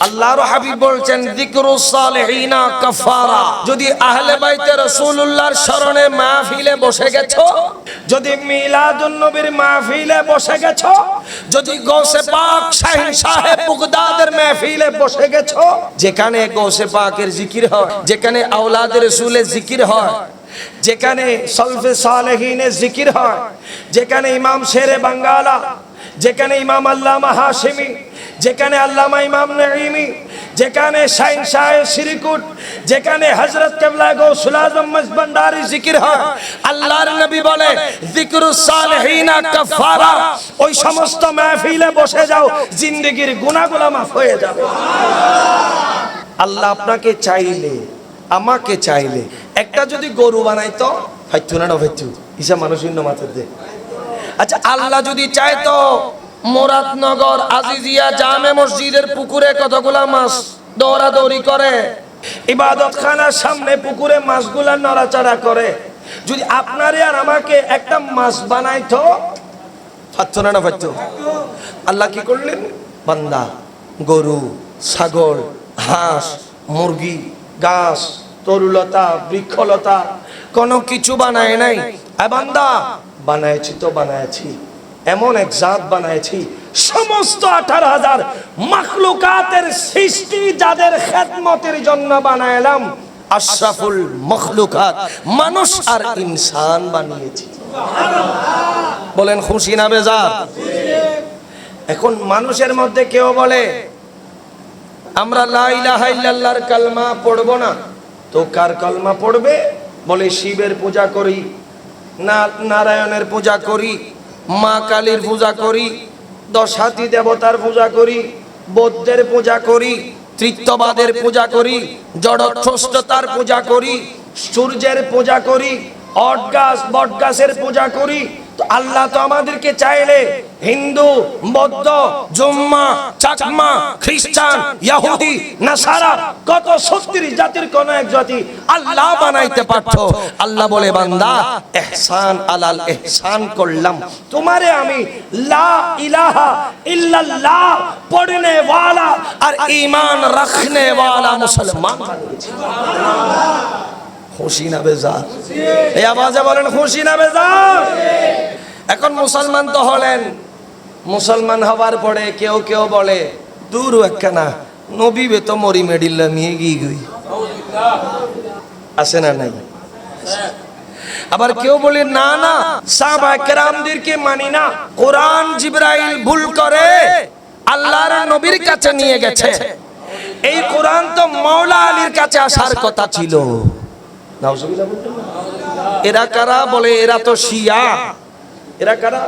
আল্লাহর হাবিব বলছেন যিকরুস সালিহিনা কাফারা। যদি আহলে বাইতে রাসূলুল্লাহর শরণে মাহফিলে বসে গেছো, যদি মিলাদুন নবীর মাহফিলে বসে গেছো, যদি গৌসে পাক শাহিন সাহেব বুগদাদের মাহফিলে বসে গেছো, যেখানে গৌসে পাকের জিকির হয়, যেখানে আওলাদের রাসূলের জিকির হয়, যেখানে সলফে সালেহিনের জিকির হয়, যেখানে ইমাম শেরে বাঙ্গালা, যেখানে ইমাম আল্লামা হাশিমি যেখানে আল্লামা ইমাম নঈমি, যেখানে শাইন শাহের শিরিকুট যেখানে হযরত কেবলা গৌসুল আজম মজবন্দারি জিকির হয়, আল্লাহর নবী বলে, যিকরুস সালিহিনা কাফারা ওই সমস্ত মাহফিলে বসে যাও, জিন্দেগীর গুনাহগুলো মাফ হয়ে যাবে। আল্লাহ আপনাকে চাইলে, আমাকে চাইলে, একটা যদি গরু বানাইতো ফাইতু না ফাইতু ইসা মানুষ মাথার দে আচ্ছা আল্লাহ যদি চাইতো মুরাদনগর আজিজিয়া জামে মসজিদের পুকুরে কতগুলা মাছ দৌড়াদৌড়ি করে? ইবাদত খানার সামনে পুকুরে মাছগুলা নড়াচড়া করে। যদি আপনারে আর আমাকে একটা মাছ বানাইতো পাচ্ছ না না পাচ্ছ আল্লাহ কি করলেন? বান্দা, গরু, ছাগল, হাঁস, মুরগি গাছ তরুলতা, বৃক্ষলতা কোনো কিছু বানায় নাই। বান্দা, বানাইছি তো বানাইছি। এমন এক জাত বানাইছি, সমস্ত আঠারো হাজার মাখলুকাতের সৃষ্টি যাদের খেদমতের জন্য বানাইলাম, আশরাফুল মখলুকাত, মানুষ আর ইনসান বানিয়েছি। বলেন, খুশি না বেজার? এখন মানুষের মধ্যে কেউ বলে, আমরা লা ইলাহা ইল্লাল্লাহর কালমা পড়ব না। তো কার কালমা পড়বে? বলে, শিবের পূজা করি, না নারায়ণের পূজা করি মা কালীর পূজা করি দশ হাতি দেবতার পূজা করি, বৌদ্ধের পূজা করি, তৃত্ববাদের পূজা করি জড়তার পূজা করি, সূর্যের পূজা করি অট গাছ বট গাছের পূজা করি আল্লাহ তো আমাদেরকে চাইলে হিন্দু, বৌদ্ধ, জুম্মা, চাকমা, খ্রিস্টান, ইহুদি, নাসারা, কত সত্তর জাতির কোন এক জাতি আল্লাহ বানাইতে পারতো। আল্লাহ বলে, বান্দা, এহসান আলাল এহসান করলাম। তোমারে আমি লা ইলাহা ইল্লাল্লাহ পড়নে ওয়ালা আর ঈমান রাখনে ওয়ালা মুসলমান বানিয়েছি। খুশি না বেজার? এই আওয়াজে বলেন, খুশি না বেজার? এখন মুসলমান তো হলেন। মুসলমান হবার পরে কেউ কেউ বলে, দূর একখানা নবী বে তো মরি মেডিল্লা মিয়ে গিয়ে গই। আছে না নাই? আবার কেউ বলে, না না, সাহাবা কেরামদেরকে মানি না। কোরআন জিব্রাইল ভুল করে। আল্লাহর নবীর কাছে নিয়ে গেছে। এই কোরআন তো মাওলা আলীর কাছে আসার কথা ছিল। এরা কারা বলে? এরা তো শিয়া। এরা কারা?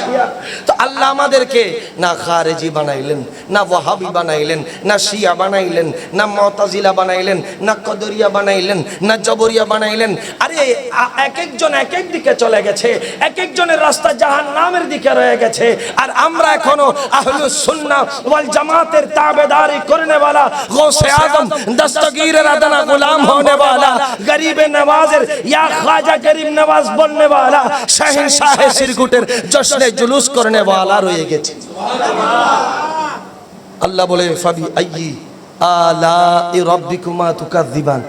শিয়া। তো আল্লাহ আমাদেরকে না খারেজি বানাইলেন, না ওয়াহাবি বানাইলেন, না শিয়া বানাইলেন, না মতাজিলা বানাইলেন, না কদরিয়া বানাইলেন, না জবরিয়া বানাইলেন। আরে এক একজন এক এক দিকে চলে গেছে এক একজনের রাস্তা জাহান নামের দিকে রয়ে গেছে। আর আমরা এখনও আহলুসুন্না ওয়াল জামাতের তাবেদারি করনে वाला গোসে আজম, দস্তগীরের আদনা গোলাম হনে वाला গরিবে নওয়াজের ইয়া খাজা গরিব নওয়াজ বলনে वाला শাহিন শাহ সিরকুটের জশ্নে জুলুস করনে वाला রয়ে গেছে। আল্লাহ বলে, ফাবি আইয়ি আলা রাব্বিকুমা তুকাযিবান।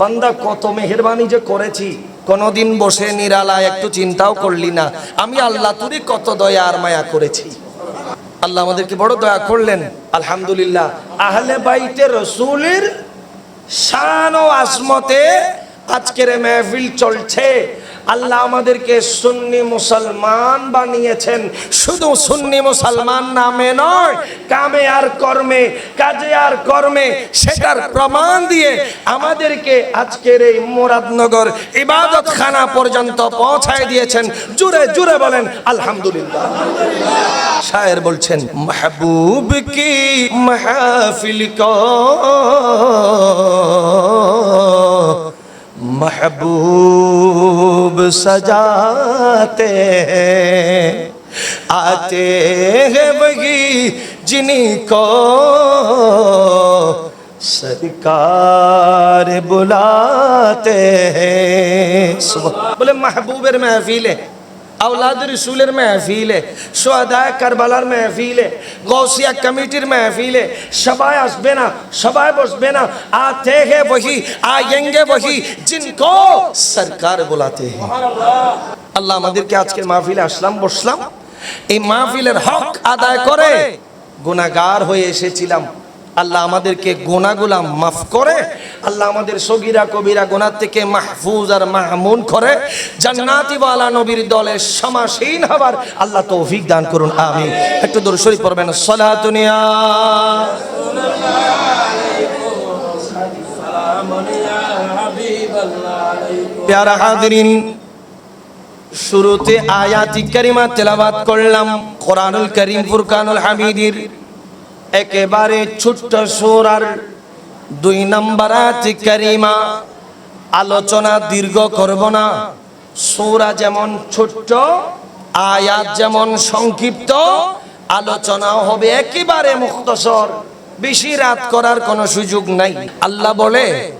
বান্দা, কত মেহেরবানি যে করেছি, কোনদিন বসে নিরালা একটু চিন্তাও করলি না। আমি আল্লাহ তুরি কত দয়া আর মায়া করেছি। আল্লাহ আমাদেরকে বড় দয়া করলেন। আলহামদুলিল্লাহ, আহলে বাইতে রসুলের শান ও আসমতে আজকের মেহফিল চলছে। আল্লাহ আমাদেরকে সুন্নি মুসলমান বানিয়েছেন। শুধু সুন্নি মুসলমান নামে নয়, কামে আর কর্মে, কাজে আর কর্মে সেটার প্রমাণ দিয়ে আমাদেরকে আজকের এই মুরাদনগর ইবাদত খানা পর্যন্ত পৌঁছায় দিয়েছেন। জুড়ে জুড়ে বলেন, আলহামদুলিল্লাহ। শায়ের বলছেন, মাহবুব কি মাহফিল কো محبوب سجاتے ہیں آتے ہیں وہی جنہی کو سرکار بلاتے ہیں۔ بولے محبوب محفیل ہے۔ আউলাদ রসুলের মেহফিলে সোহাদায় কারবালার মেহফিলে গৌসিয়া কমিটির মেহফিলে সবাই আসবে না সবাই বসবে না আতে হে বহি আয়েঙ্গে বহি জিনকো সরকার বুলাতে আল্লাহ আমাদেরকে আজকের মাহফিলে আসলাম বসলাম এই মাহফিলের হক আদায় করে গুনাহগার হয়ে এসেছিলাম আল্লাহ আমাদেরকে গোনাগুলা মাফ করে, আল্লাহ আমাদের সগিরা কবিরা গোনার থেকে মাহফুজ আর মাহমুন করে, জান্নাতি ওয়ালা নবীর দলে সমাসীন হবার আল্লাহ তৌফিক দান করুন আমি একটু দূর শরীফ পড়বেন সলাতুনিয়া প্যারা শুরুতে আয়াতি কারিমা তেলাবাত করলাম, কোরআনুল করিম, ফুরকানুল হামিদির। একেবারে ছোট্ট সুরার দুই নাম্বার আয়াতি কারিমা। আলোচনা দীর্ঘ করব না। সূরা যেমন ছোট্ট, আয়াত যেমন সংক্ষিপ্ত, আলোচনাও হবে একেবারে মুক্তসর। বেশি রাত করার কোনো সুযোগ নাই। আল্লাহ বলে,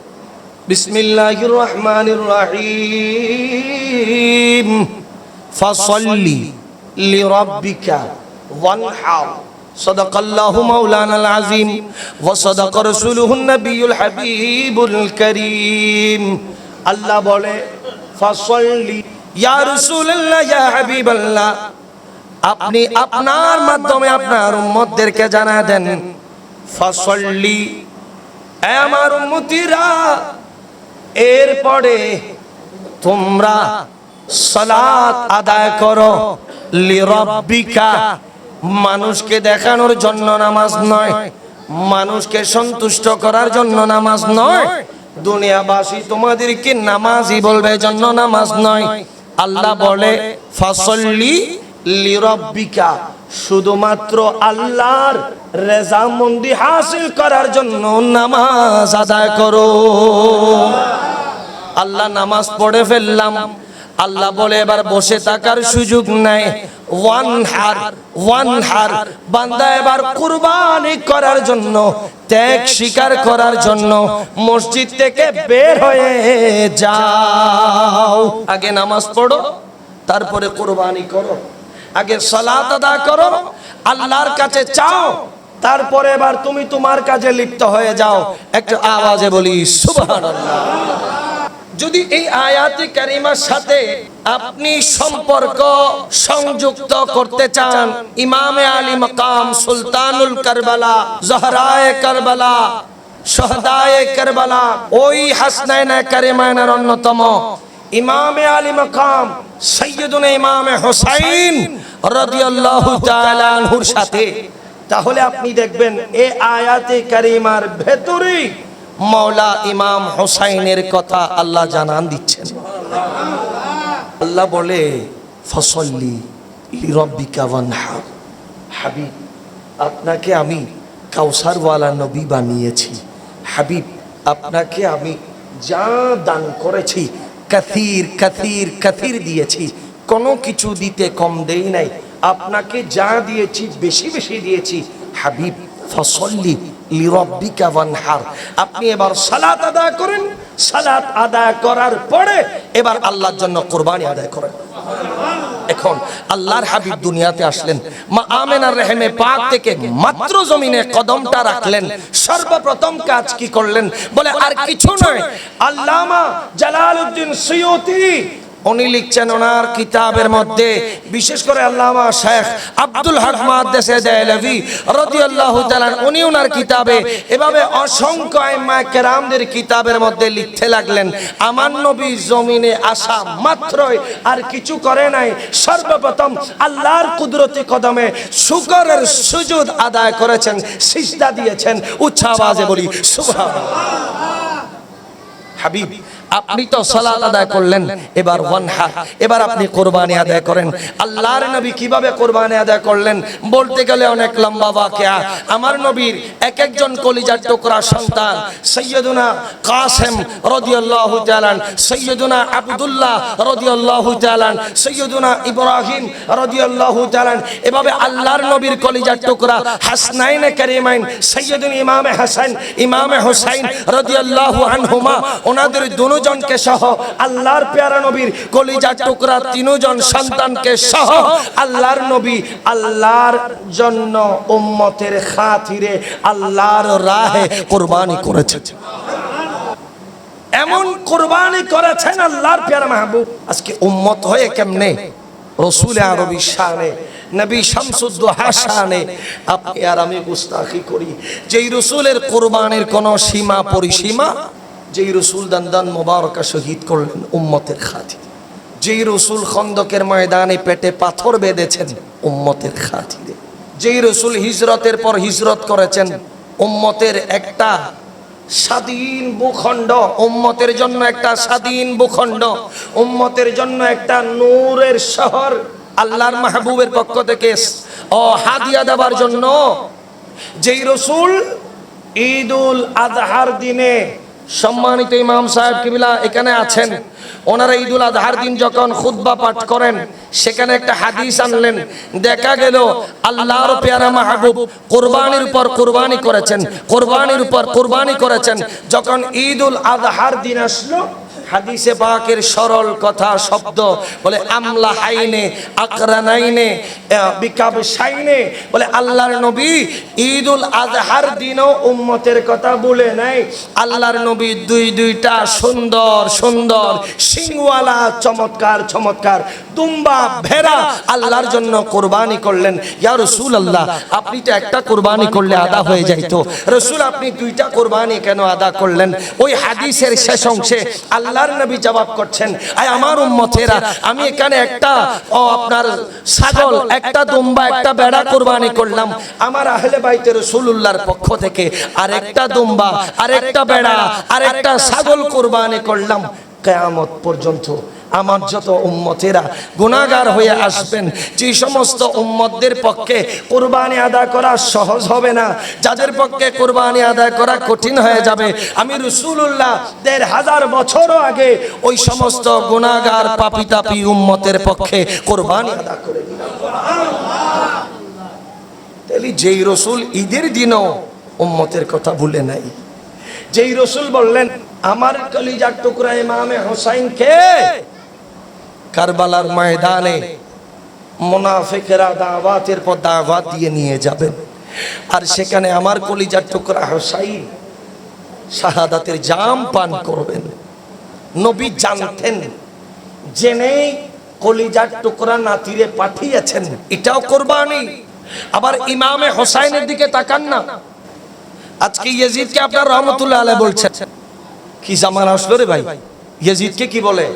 বিসমিল্লাহির রহমানির রহিম। ফাসাল্লি লিরাব্বিকা ওয়ানহার। صدق الله مولانا العظيم وصدق رسوله النبي الحبيب الكريم আল্লাহ বলে ফাসাল্লি ইয়া রাসূলুল্লাহ ইয়া হাবিবাল্লাহ আপনি আপনার মাধ্যমে আপনার উম্মতদেরকে জানা দেন ফাসাল্লি এ আমার উম্মতিরা এরপরে তোমরা সালাত আদায় করো লিরাব্বিকা মানুষকে দেখানোর জন্য নামাজ নয়। মানুষকে সন্তুষ্ট করার জন্য নামাজ নয়। দুনিয়াবাসী তোমাদেরকে নামাজই বলবে জন্য নামাজ নয়। আল্লাহ বলে, ফাসল্লি লিরাব্বিকা শুধুমাত্র আল্লাহর রেজামন্দি হাসিল করার জন্য নামাজ আদায় করো। আল্লাহ নামাজ পড়ে ফেললাম। আল্লাহ বলে, এবার বসে থাকার সুযোগ নাই। ওয়ান হার ওয়ান হার, বান্দা এবার কুরবানি করার জন্য, ত্যাগ স্বীকার করার জন্য মসজিদ থেকে বের হয়ে যাও। আগে নামাজ পড়ো, তারপরে কুরবানি করো। আগে সালাত আদা করো, আল্লাহর কাছে চাও, তারপরে এবার তুমি তোমার কাজে লিপ্ত হয়ে যাও। একটু আওয়াজে বলি, সুবহানাল্লাহ। যদি এই আয়াতি কারিমার সাথে আপনি সম্পর্ক সংযুক্ত করতে চান, ইমামে আলী মকাম, সুলতানুল কারবালা, জহরায়ে কারবালা, শহদায়ে কারবালা, ওই হাসনাইনা কারিমায়নার অন্যতম ইমামে আলী মকাম সৈয়দুল ইমামে হোসাইন রাদিয়াল্লাহু তাআলা আনহুর সাথে। তাহলে আপনি দেখবেন এই আয়াতে কারিমার ভেতরেই মৌলা ইমাম হোসাইনের কথা আল্লাহ জানান দিচ্ছেন। আল্লাহ বলে, ফসল্লি লিরব্বিকা ওয়ানহার। হাবিব, আপনাকে আমি কাউসারওয়ালা নবী বানিয়েছি। হাবিব, আপনাকে আমি যা দান করেছি কাথির কাথির কাথির দিয়েছি, কোনো কিছু দিতে কম দেই নাই। আপনাকে যা দিয়েছি, বেশি বেশি দিয়েছি। হাবিব, ফসল্লি আপনি এবার সালাত আদায় করেন, সালাত আদায় করার পরে এবার আল্লাহর জন্য কোরবানি আদায় করেন। এখন আল্লাহর হাবিব দুনিয়াতে আসলেন, মা আমেনার রেহেমে পাক থেকে মাত্র জমিনে কদমটা রাখলেন, সর্বপ্রথম কাজ কি করলেন? বলে, আর কিছু নয়, আল্লামা জালালউদ্দিন সুয়ুতি উনি লিখছেন ওনার কিতাবের মধ্যে, বিশেষ করে আল্লামা শেখ আব্দুল হক মাদ্দেসে দেহলভি রাদিয়াল্লাহু তাআলা উনি ওনার কিতাবে এভাবে অসংখ্য আইম্মা কেরামদের কিতাবের মধ্যে লিখতে লাগলেন, আমার নবী জমিনে আসা মাত্রই আর কিছু করে নাই। সর্বপ্রথম আল্লাহর কুদরতি কদমে শুকরের সুজুদ আদায় করেছেন, সিজদা দিয়েছেন আওয়াজে বলি, সুবহানাল্লাহ। হাবিব আপনি তো সালাত আদায় করলেন। এবার ওয়ানহা, এবার আপনি কোরবানি আদায় করেন। আল্লাহর নবী কীভাবে কোরবানি আদায় করলেন? বলতে গেলে অনেক লম্বা বাকিয়া। আমার নবীর এক একজন কলিজার টুকরা সন্তান, সৈয়দুনা কাসেম রাদিয়াল্লাহু তাআলা সৈয়দুনা আব্দুল্লাহ রাদিয়াল্লাহু তাআলা সৈয়দুনা ইব্রাহিম রাদিয়াল্লাহু তাআলা এভাবে আল্লাহর নবীর কলিজার টুকরা হাসনাইনে কারিমাইন সৈয়দুন ইমামে হাসান, ইমামে হুসাইন রাদিয়াল্লাহু আনহুমা, ওনাদের দুনো জনকে সহ, আল্লাহর পেয়ারা নবীর কলিজার টুকরা তিনজন সন্তানকে সহ, আল্লাহর নবী আল্লাহর জন্য উম্মতের খাতিরে আল্লাহর রাহে কোরবানি করেছেন এমন কোরবানি করেছেন আল্লাহর পেয়ারা মাহবুব। আজকে উম্মত হয়ে কেমনে? রসুল আরবি শানে, নবী শামসুদ্দ হাসানে আপনি আর আমি গুস্তাখি করি। যেই রসুলের কোরবানির কোনো সীমা, পরিসীমা যেই রসুল দান্দান মোবারকা শহীদ করলেন উম্মতের খাতিরে। যেই রসুল খন্দকের ময়দানে পেটে পাথর বেঁধেছেন উম্মতের খাতিরে। যেই রসুল হিজরতের পর হিজরত করেছেন উম্মতের একটা স্বাধীন ভূখণ্ড, উম্মতের জন্য একটা স্বাধীন ভূখণ্ড, উম্মতের জন্য একটা নূরের শহর আল্লাহর মাহবুবের পক্ষ থেকে ও হাদিয়া দেওয়ার জন্য যেই রসুল ঈদুল আজহার দিনে সম্মানিত ইমাম সাহেব কিবিলা এখানে আছেন। ওনারা ঈদুল আজহার দিন যখন খুদ্া পাঠ করেন, সেখানে একটা হাদিস আনলেন। দেখা গেল আল্লাহর পেয়ারা মাহবুব কোরবানির উপর কোরবানি করেছেন, কোরবানির উপর কোরবানি করেছেন। যখন ঈদ উল আজহার দিন আসলো হাদিসে পাকের সরল কথা, শব্দ, বলে আমলা হাইনে আকরানাইনে বিকাব সাইনে, বলে আল্লাহর নবী ঈদুল আজহার দিনও উম্মতের কথা বলে নাই। আল্লাহর নবী দুই দুইটা সুন্দর সুন্দর সিংওয়ালা চমৎকার চমৎকার, দুম্বা, ভেড়া আল্লাহর জন্য কোরবানি করলেন। ইয়া রসুল আল্লাহ আপনি তো একটা কোরবানি করলে আদা হয়ে যাইতো। রসুল, আপনি দুইটা কোরবানি কেন আদা করলেন? ওই হাদিসের শেষ অংশে আল্লাহর নবী জবাব করছেন, আয় আমার উম্মতেরা, আমি এখানে একটা, ও আপনার ছাগল, একটা দুম্বা, একটা বেড়া কোরবানি করলাম। আমার আহলে বাইতে রসুল্লাহর পক্ষ থেকে আরেকটা দুম্বা আর একটা বেড়া আর একটা ছাগল কোরবানি করলাম। কেয়ামত পর্যন্ত আমার যত উম্মতেরা গুণাগার হয়ে আসবেন, যে সমস্ত উম্মতদের পক্ষে কোরবানি আদায় করা সহজ হবে না, যাদের পক্ষে কোরবানি আদায় করা কঠিন হয়ে যাবে। আমি রসুল্লাহ দেড় হাজার বছরও আগে ওই সমস্ত গুণাগার পাপি তাপি উম্মতের পক্ষে কোরবানি আদায় করে তাহলে যেই রসুল ঈদের দিনও উম্মতের কথা ভুলে নাই। যেই রসুল বললেন, আমার কলিজার টুকরা ইমামে হোসাইনকে কারবালার ময়দানে মুনাফিকেরা দাওয়াতের পর দাওয়াত দিয়ে নিয়ে যাবেন। আর সেখানে আমার কলিজার টুকরা হোসাইন শাহাদাতের জাম পান করবেন। নবী জানতেন, জেনেই কলিজার টুকরা নাতিরে পাঠিয়েছেন, এটাও কোরবানি। আবার ইমামে হোসাইনের দিকে তাকান না। আজকে ইয়েজিদকে আপনার রহমতুল্লাহ আলাই বলছেন, কি জামান আসলো রে ভাই? ইয়েজিদকে কি বলে?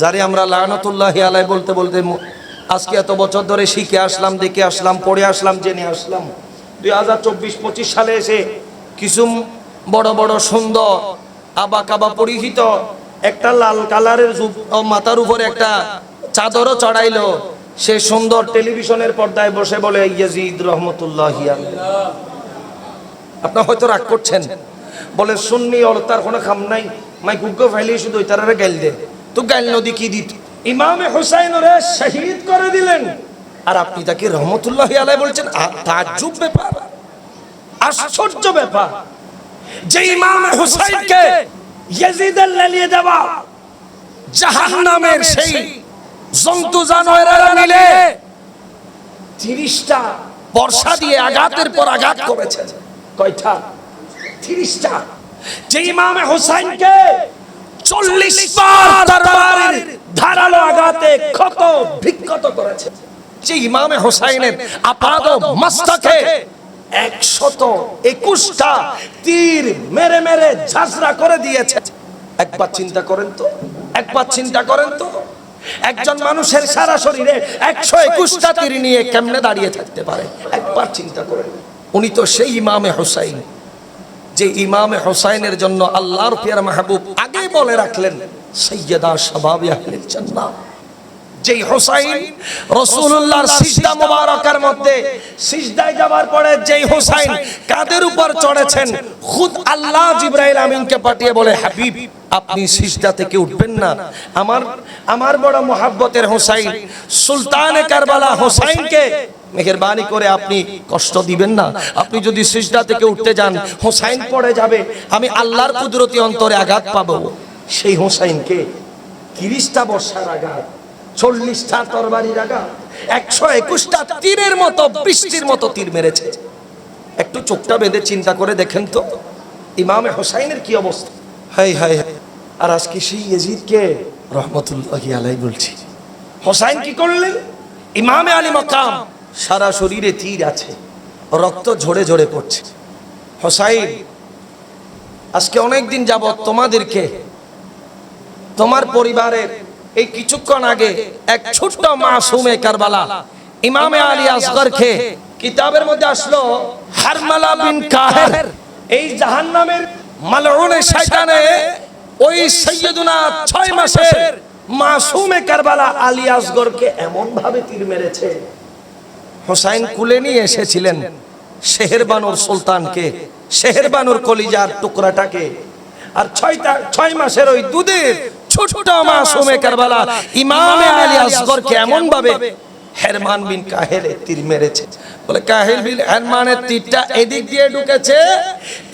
যারে আমরা লানতুল্লাহি আলাই বলতে বলতে আজকে এত বছর ধরে শিখে আসলাম, দেখে আসলাম, পড়ে আসলাম, জেনে আসলাম। দুই হাজার চব্বিশ পঁচিশ সালে এসে কিছু বড় বড় সুন্দর আবা কাবা পরিহিত একটা লাল কালারের মাথার উপরে একটা চাদরও চড়াইলো। সে সুন্দর টেলিভিশনের পর্দায় বসে বলে, ইয়াজিদ রহমতুল্লাহ আপনার হয়তো রাগ করছেন। বলে শুননি ওর তার কোনো খাম নাই। মাই গুগ্গ ফাইলি শুধু তো নদী কি দিত? হুসাইন ওরে শহীদ করে দিলেন। আর আপনি তাকে রহমতুল্লাহ আলাই বলছেন তাজ্জুব ব্যাপার। আশ্চর্য ব্যাপার। যে ইমামে হুসাইনকে ইয়াজিদের লেলিয়ে দেওয়া, জাহান্নামের সেই জন্তু জানোয়ারেরা তিরিশটা বর্ষা দিয়ে আঘাতের পর আঘাত করেছে। কয়টা? তিরিশটা। যে ইমামে হোসাইনকে চল্লিশ বার দরবারের ধারালো আঘাতে ক্ষত বিক্ষত করেছে। যে ইমামে হোসাইনের আপাদ মস্তকে একশত একুশটা তীর মেরে মেরে ঝাঁঝরা করে দিয়েছে। একবার চিন্তা করেন তো। একবার চিন্তা করেন তো। একজন মানুষের সারা শরীরে একশো একুশটা তীর নিয়ে কেমনে দাঁড়িয়ে থাকতে পারে? একবার চিন্তা করেন। উনি তো সেই ইমামে হোসাইন। যে ইমামে হোসাইনের জন্য আল্লাহর পিয়ার মাহবুব আগে বলে রাখলেন সৈয়দা সবাবি আহলিল জান্নাহ। যেই হোসাইন রসুল্লাহর সিজদা মুবারকের মধ্যে সিজদায় যাবার পরে যেই হোসাইন কাদের উপর চড়েছেন খুদ আল্লাহ জিব্রাইল আমিনকে পাঠিয়ে বলে হাবিব আপনি সিজদা থেকে উঠবেন না। আমার আমার বড় মোহাব্বতের হোসাইন সুলতানে কারবালা হোসাইনকে মেহেরবানি করে আপনি কষ্ট দিবেন না। আপনি যদি সিজদা থেকে উঠতে যান, হোসাইন পড়ে যাবে। আমি আল্লাহর কুদরতি অন্তরে আঘাত পাবো। সেই হোসাইনকে তিরিশটা বর্ষার আঘাত, চল্লিশটা তরবারির আঘাত, একশো একুশটা তীরের মতো, বৃষ্টির মতো তীর মেরেছে। একটু চোখটা বেঁধে চিন্তা করে দেখেন তো, ইমামে হোসাইনের কি অবস্থা? High high. আর আজকে সেই ইয়েজিদকে রহমতুল্লাহ আলাই বলছি? হোসাইন কি করলেন? ইমামে আলী মকাম সারা শরীরে তীর আছে, রক্ত ঝরে ঝরে পড়ছে। হোসাইন, আজকে অনেক দিন যাবত তোমাদেরকে, তোমার পরিবারের এই কিছুক্ষণ আগে এক ছোট্ট মাসুমে কারবালা ইমামে আলী আসগরকে কিতাবের মধ্যে আসলো, হারমালা বিন কাহের। এই জাহান্নামের মালউনে শয়তানে ওই সৈয়দুনা ছয় মাসের মাসুমে কারবালা আলী আসগরকে এমন ভাবে তীর মেরেছে হোসাইন কুলে নিয়ে এসেছিলেন। শেহেরবানুর সুলতানকে শেহেরবানুর কলিজার টুকরাটাকে। আর ছয়টা ছয় মাসের ওই দুধের ছোট মাসুমে কারবালা ইমামে আলী আসগরকে এমন ভাবে হেরমান বিন কাহেলে তীর মেরেছে। বলে কাহেল বিন হেরমানের তীরটা এদিক দিয়ে ঢুকেছে।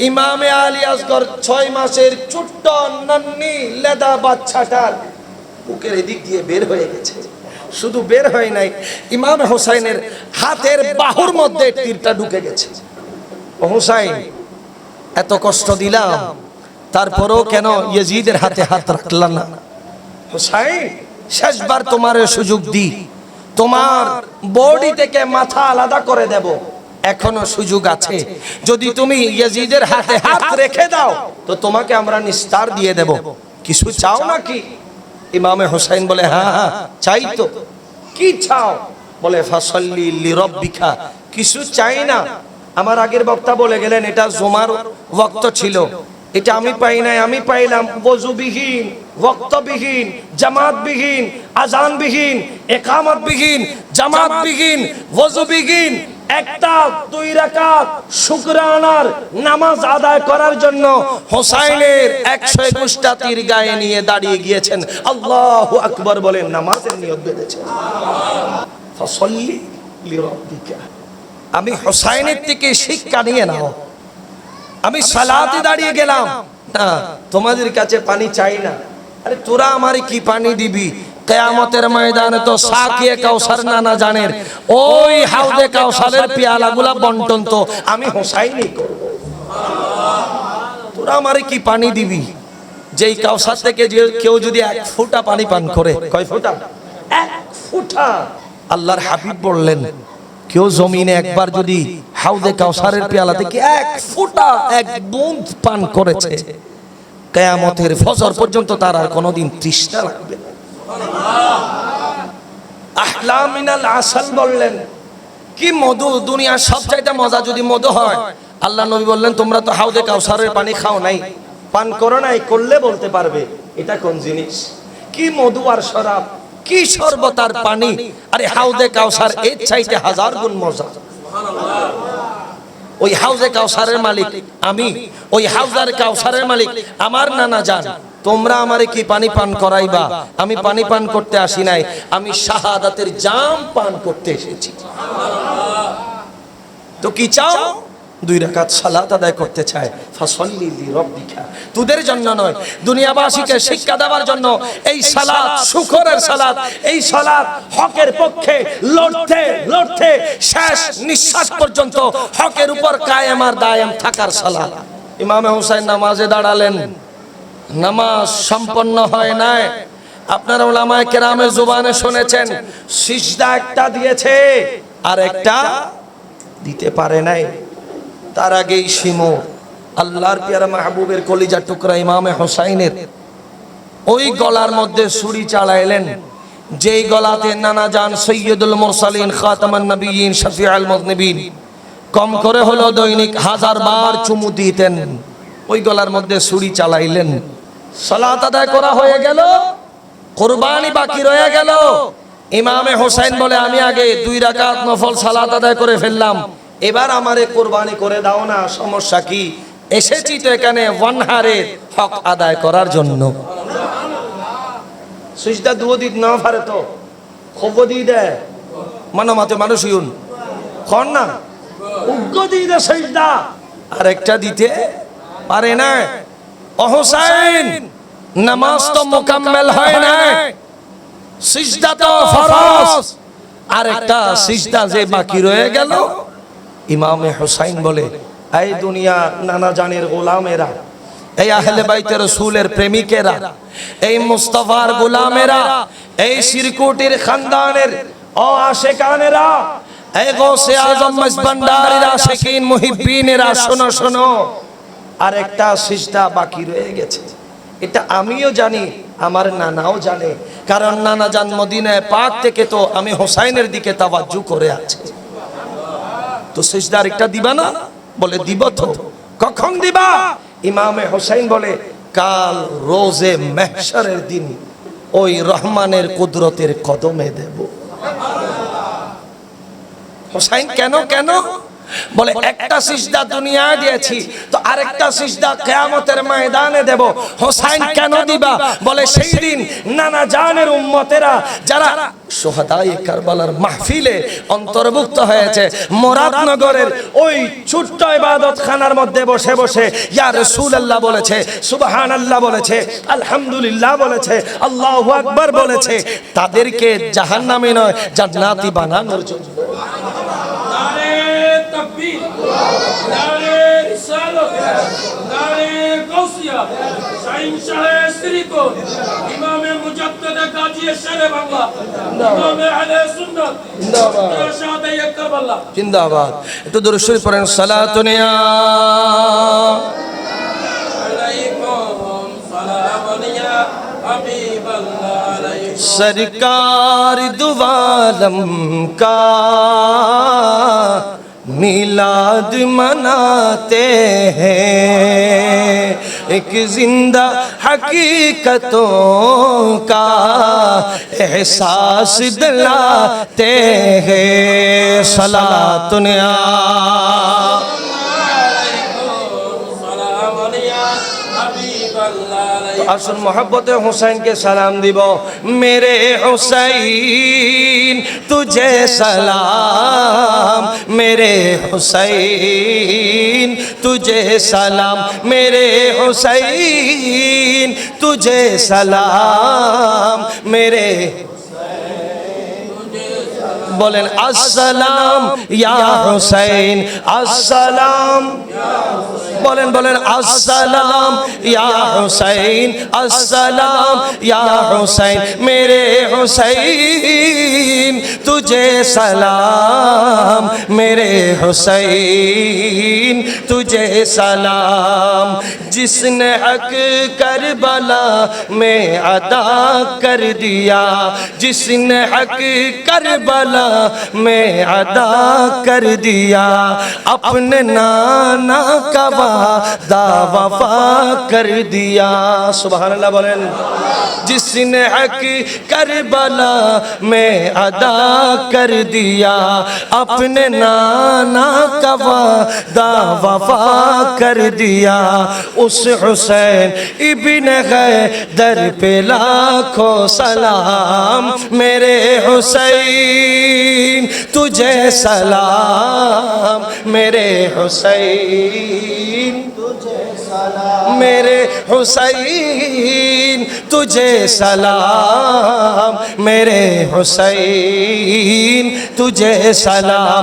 ইমামে আলী আসগর ছয় মাসের ছোট্ট নান্নি লেদা বাচ্চাটার বুকের এদিক দিয়ে বের হয়ে গেছে। শুধু বের হয় নাই, ইমাম হোসাইনের হাতের বাহুর মধ্যে তীরটা ঢুকে গেছে। হোসাইন, এত কষ্ট দিলাম, তারপরও কেন ইয়েজিদের হাতে হাত রাখলাম না? হোসাইন, শেষবার তোমার সুযোগ দি, তোমার বডি থেকে মাথা আলাদা করে দেব। এখনও সুযোগ আছে। যদি তুমি ইয়েজিদের হাতে হাত রেখে দাও, তো তোমাকে আমরা নিস্তার দিয়ে দেব। কিছু চাও নাকি? ইমামে হোসাইন বলে হ্যাঁ হ্যাঁ চাই তো। কি চাও? বলে, ফাসল্লি লিরব্বিখা কিছু চাই না। আমার আগের বক্তা বলে গেলেন, এটা জমার বক্ত ছিল। এটা আমি পাই নাই, আমি পাইলাম। বজুবিহীন বক্তবিহীন জামাতবিহীন আজানবিহীন একামতবিহীন, জামাতবিহীন, ওযুবিহীন। একটা, দুই রাকাত শুকরানার নামাজ আদায় করার জন্য হোসাইনের একশো একুশটা তীর গায়ে নিয়ে দাঁড়িয়ে গিয়েছেন। আল্লাহ আকবর বলেন, নামাজের বেঁধেছেন ফসল্লি আমি হোসাইনের থেকে শিক্ষা নিয়ে নাও। আমি সালাতে দাঁড়িয়ে গেলাম। না তোমাদের কাছে পানি চাই না। আরে তোরা আমারে কি পানি দিবি? কেয়ামতের ময়দানে তো সাকিয়ে কাউসার নানা জানের ওই হাউদে কাউসারের পেয়ালাগুলা বন্টন তো আমি হোসাইনি। করব তোরা আমারে কি পানি দিবি? যেই কাউসার থেকে যে কেউ যদি এক ফুটা পানি পান করে। কয় ফুটা? এক ফুটা। আল্লাহর হাবিব বললেন কেউ জমিনে একবার যদি হাউদে কাউসারের পেয়ালা থেকে এক ফুটা, এক বুঁদ পান করেছে, কেয়ামতের ফজর পর্যন্ত তার আর কোনোদিন তৃষ্ণা লাগবে আহলামিনাল আসাল বললেন, কি মধু? দুনিয়ার সব চাইতে মজা যদি মধু হয়? আল্লাহ নবী বললেন, তোমরা তো হাউদে কাউসারের পানি খাও নাই। পান করো নাই, করলে বলতে পারবে, এটা কোন জিনিস? কি মধু আর শরাব? কি শরবত আর পানি? আরে হাউদে কাউসার এর চাইতে হাজার গুণ মজা। ওই হাউজে কাউসারের মালিক আমি ওই হাউজার কাউসারের মালিক আমার নানা জান। তোমরা আমারে কি পানি পান করাইবা? আমি পানি পান করতে আসি নাই। আমি শাহাদাতের জাম পান করতে এসেছি। তো কি চাও? দুই রাকাত সালাত আদায় করতে চায়। ফাসল্লি লিরাব্বিকা তোদের জন্য নয়, দুনিয়াবাসীকে শিক্ষা দেওয়ার জন্য এই সালাত, শুকরের সালাত, এই সালাত হকের পক্ষে লড়তে লড়তে শেষ নিঃশ্বাস পর্যন্ত হকের উপর কায়েম আর দায়েম থাকার সালাত। ইমামে হুসাইন নামাজে দাঁড়ালেন। নামাজ সম্পন্ন হয় নাই। আপনারা ওলামায়ে কেরামের জুবানে শুনেছেন, সিজদা একটা দিয়েছে, আর একটা দিতে পারে নাই। তার আগেই সিমো আল্লাহর পিয়ারা মাহবুবের কলিজা টুকরা ইমামে হোসাইনের। ওই গলার মধ্যে ছুরি চালাইলেন, যেই গলাতে নানা জান সৈয়দুল মুরসালিন, খাতামান নবীন মুযনিবিন। কম করে হলো দৈনিক হাজার বার চুমু দিতেন। ওই গলার মধ্যে ছুরি চালাইলেন। সালাত আদায় করা হয়ে গেল, কোরবানি বাকি রয়ে গেল। ইমামে হোসাইন বলে, আমি আগে দুই রাকাত নফল সালাত আদায় করে ফেললাম। এবার আমারে কোরবানি করে দাও না, সমস্যা কি? এসেছি তো এখানে ওয়ানহারের হক আদায় করার জন্য। সুইচটা দুও দিত না পারে তো? খবর দিয়ে দেয় মানো মাতে মানুষ ইউন। কর না। উগ্র দিতে সেজদা। আর একটা দিতে পারে না। অহসাইন নামাজ তো মোকাম্মেল হয় না। সিজদা তো ফরজ। আর একটা সিজদা যে বাকি রয়ে গেল ইমামে হোসাইন বলে, এই দুনিয়া নানা জানের গোলামেরা, এই আহলে বাইতে রসুলের প্রেমিকেরা, এই মুস্তফার গোলামেরা, এই সিরকুটির খানদানের ও আশেকানেরা এই গোসে আজম মজবন্ডারের আশেকিন মুহিব্বিনেরা, শোনো শোনো আর একটা সিজদা বাকি রয়ে গেছে। এটা আমিও জানি, আমার নানাও জানে, কারণ নানা জান মদিনায় পাক থেকে তো আমি হোসাইনের দিকে তাওয়াজ্জু করে আছি। তো সিজদার একটা দিবা না? বলে, দিব তো। কখন দিবা? ইমামে হোসাইন বলে, কাল রোজে মেহসারের দিন, ওই রহমানের কুদরতের কদমে দেব। হোসাইন, কেন কেন? বলে একটা সিজদা দুনিয়ায় দিয়েছি তো আরেকটা সিজদা কিয়ামতের ময়দানে দেব। হোসাইন কেন দিবা? বলে সেই দিন নানা জানের উম্মতেরা যারা সোহাদাই কারবালার মাহফিলে অন্তর্ভুক্ত হয়েছে মুরাদনগরের ওই ছোট্ট ইবাদত খানার মধ্যে বসে বসে ইয়া রাসূলুল্লাহ বলেছে সুবহানাল্লাহ বলেছে আলহামদুলিল্লাহ বলেছে আল্লাহু আকবার বলেছে তাদেরকে জাহান্নামে নয় জান্নাতি বানানোর জন্য। নারে রিসালত নারে গাউসিয়া শাহিন শাহে শ্রীকোট ইমামে মুজাদ্দিদ গাজী শেরে বাংলা ইমামে আহলে সুন্নাত জিন্দাবাদ। শাহাদে কারবালা জিন্দাবাদ একটু দরুদ পড়েন সালাতুনিয়া আলাইকুম সালাম ইয়া হাবিবাল্লাহ আলাইকুম सरकार दुआलम का میلاد مناتے ہیں۔ ایک زندہ حقیقتوں کا احساس دلاتے ہیں۔ صلاح نیا আসুন মোহব্বতে হুসাইনকে সালাম দিব। মেরে হুসাইন, তুঝে সালাম। মেরে হুসাইন, তুঝে সালাম। মেরে হুসাইন, তুঝে সালাম। মেরে بولن السلام یا حسین السلام بولن بولن السلام یا حسین السلام یا حسین میرے حسین تجھے سلام میرے حسین تجھے سلام جس نے حق کربلا میں ادا کر دیا جس نے حق کربلا میں ادا کر دیا۔ اپنے نانا کا وعدہ وفا کر دیا۔ سبحان اللہ بولین جس نے حق کربلا میں ادا کر دیا۔ اپنے نانا کا وعدہ وفا کر دیا۔ اس حسین ابن غیدر پہ لاکھوں سلام۔ میرے حسین حسین تجھے سلام میرے حسین تجھے سلام میرے حسین تجھے سلام میرے حسین تجھے سلام